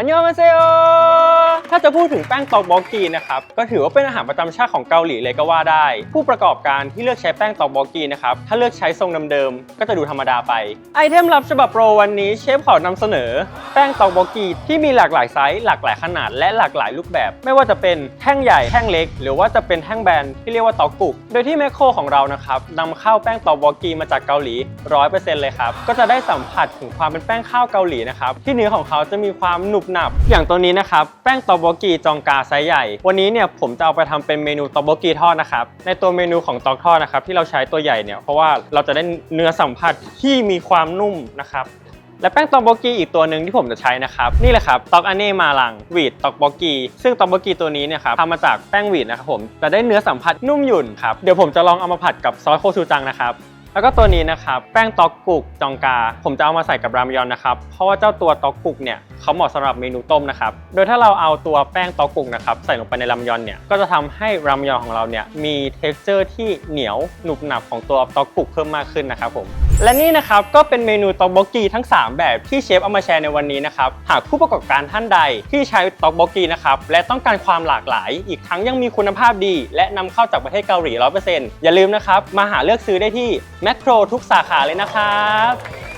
อันยองมาเซโอ ถ้าจะพูดถึงแป้งตอกบอกกีนะครับ ก็ถือว่าเป็นอาหารประจำชาติของเกาหลีเลยก็ว่าได้ ผู้ประกอบการที่เลือกใช้แป้งตอกบอกกีนะครับ ถ้าเลือกใช้ทรงเดิมๆ ก็จะดูธรรมดาไป ไอเทมลับฉบับโปรวันนี้เชฟขอนำเสนอ แป้งตอกบอกกีที่มีหลากหลายไซส์หลากหลายขนาดและหลากหลายรูปแบบ ไม่ว่าจะเป็นแท่งใหญ่แท่งเล็ก หรือว่าจะเป็นแท่งแบนที่เรียกว่าตอกกุก โดยที่แมคโครของเรานะครับนำเข้าแป้งตอกบอกกีมาจากเกาหลี100%เลยครับก็จะได้สัมผัสถึงความเป็นแป้งข้าวเกาหลีนะครับที่เนื้อของเขาจะมีความหนุบหนับ อย่างตัวนี้นะครับแป้งตอกบอกกีจองกาไซส์ใหญ่ วันนี้เนี่ยผมจะเอาไปทำเป็นเมนูตอกบอกีทอดนะครับ ในตัวเมนูของตอกทอดนะครับที่เราใช้ตัวใหญ่เนี่ยเพราะว่าเราจะได้เนื้อสัมผัสที่มีความนุ่มนะครับและแป้งตอกโบกีอีกตัวหนึ่งที่ผมจะใช้นะครับ นี่แหละครับตอกอันเน่มาลังวีดตอกโบกีซึ่งตอกโบกีตัวนี้เนี่ยครับทำมาจากแป้งวีดนะครับผมจะได้เนื้อสัมผัสนุ่มหยุ่นครับเดี๋ยวผมจะลองเอามาผัดกับซอสโคชูจังนะครับ แล้วก็ตัวนี้นะครับแป้งตอกกุกจองกา ผมจะเอามาใส่กับรามยอนนะครับ เพราะว่าเจ้าตัวตอกกุกเนี่ยเขาเหมาะสำหรับเมนูต้มนะครับ โดยถ้าเราเอาตัวแป้งตอกกุกนะครับใส่ลงไปในรามยอนเนี่ยก็จะทำให้รามยอนของเราเนี่ยมีเท็กเจอร์ที่เหนียวหนุบหนับของตัวตอกกุกเพิ่มมากขึ้นนะครับผม และนี่นะครับก็เป็นเมนูตอกโบกกีทั้ง 3 แบบที่เชฟเอามาแชร์ในวันนี้นะครับหากผู้ประกอบการท่านใดที่ใช้ตอกโบกกีนะครับและต้องการความหลากหลาย อีกทั้งยังมีคุณภาพดี และนำเข้าจากประเทศเกาหลี 100%อย่าลืมนะครับมาหาเลือกซื้อได้ที่แมคโครทุกสาขาเลยนะครับ